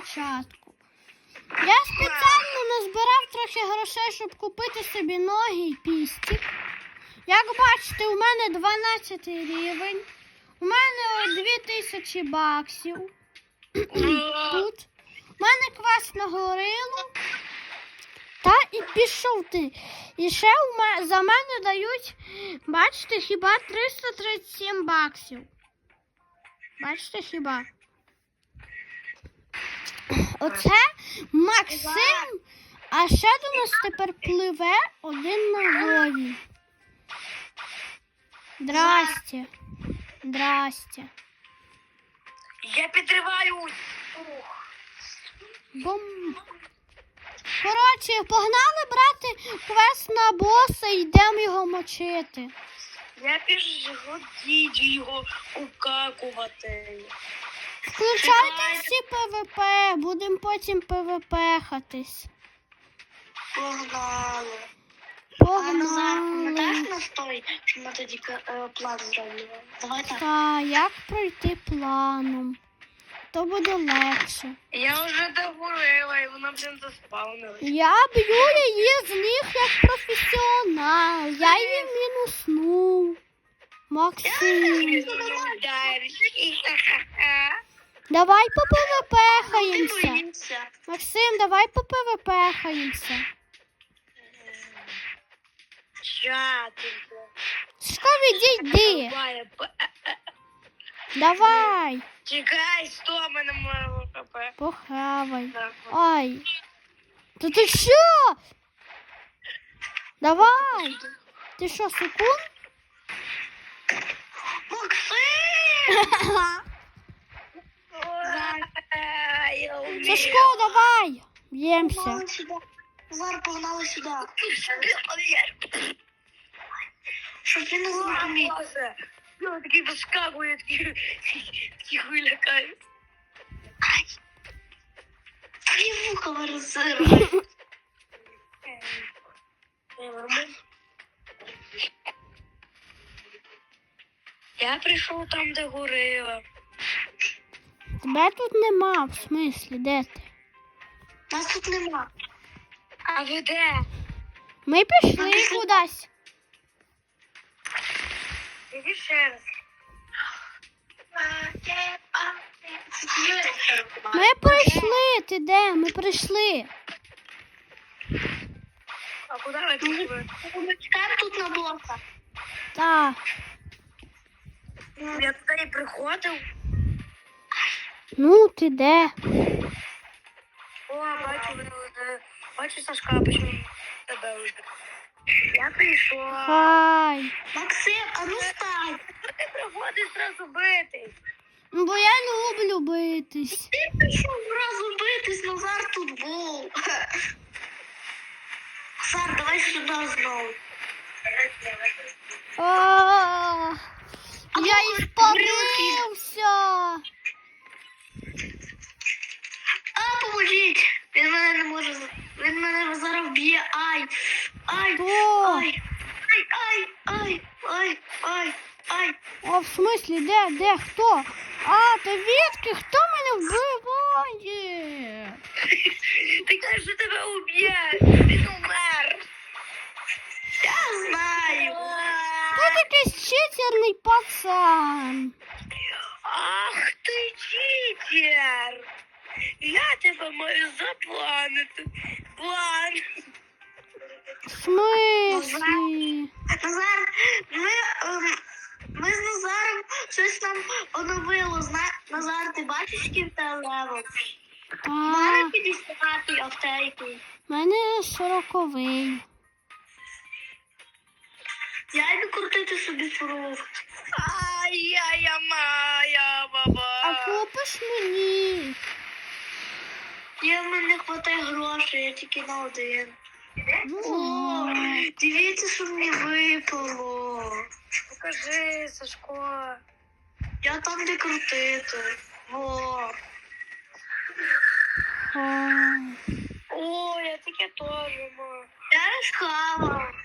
початку. Я спеціально назбирав трохи грошей, щоб купити собі ноги і пістік. Як бачите, у мене 12 рівень. У мене 2000 баксів. Тут. У мене квас на горилу. Та і пішов ти. І ще за мене дають, бачите, хіба 337 баксів. Бачите хіба? Оце Максим. А ще до нас тепер пливе один на голові. Здрасте. Здрасте. Я підриваюсь. Бом. Коротше, погнали брати квест на боса і йдемо його мочити. Я пішов хотіть його укакувати. Включайте всі ПВП, будемо потім ПВП хатись. Погнали. Погнали. пам'ятаєш на той, що ми тоді е, план зробили? Давай так. Та як пройти планом? То буде легше. Я вже договорила, і вона вже заспавнилась. Я б'ю її з ніг як професіонал. Я її мінуснув. Максим, давай по ПВП Ти хаємося. боїшся. Максим, давай по ПВП хаємося. Чатенько. Відійди. Давай, Чекай, сто, мене мало хп. похавай. Ай. Та ти що? Давай. Ти що, секунд? Максим! Ай, я вмію. Сашко, давай. Б'ємося. Погнали сюди. Погнали сюди. Щоб він не зрозумів. Боже, Я такий вискакую, такий такий лякаю. Твої вуха вирозирують. Я прийшов там, де горила. Тебе тут нема, в смислі, де ти? Нас тут нема. А ви де? Ми пішли кудись. Іди ще раз. Ми прийшли, ти де? Ми прийшли. А куди ви пішли? Чекаємо тут на боса. Так. Я туди і приходив. Ну, ти де? О, бачу, вже- бачу Сашка, почему тебе вже. Я прийшов. Хай. Максим, а ну стань. Ти приходиш зразу битись. Ну, Бо я люблю битись. Ти пішов зразу битись, Назар тут був. Сар, давай сюди знову. Я іспарився. А, в смислі, де, де, хто? А, то відки, хто мене вбиває? Ти кажеш, що тебе уб'є. Він умер. Я знаю! Тут якийсь читерний пацан. Ах ти читер. Я тебе маю запланити. План. В смислі? Назар, ми, ем, ми з Назаром щось нам оновило. Зна... Назар, ти бачиш тебе левел? У мене А, 50 автейку. в мене сороковий. Я йду крутити собі фрукт. Ай, я, я моя баба. А купиш мені? Я в мене не вистачає грошей, я тільки на один. О, Ну, дивіться, що мені випало. Покажи, Сашко. Я там де крутити. Во. О, я таке теж маю. Я схавав.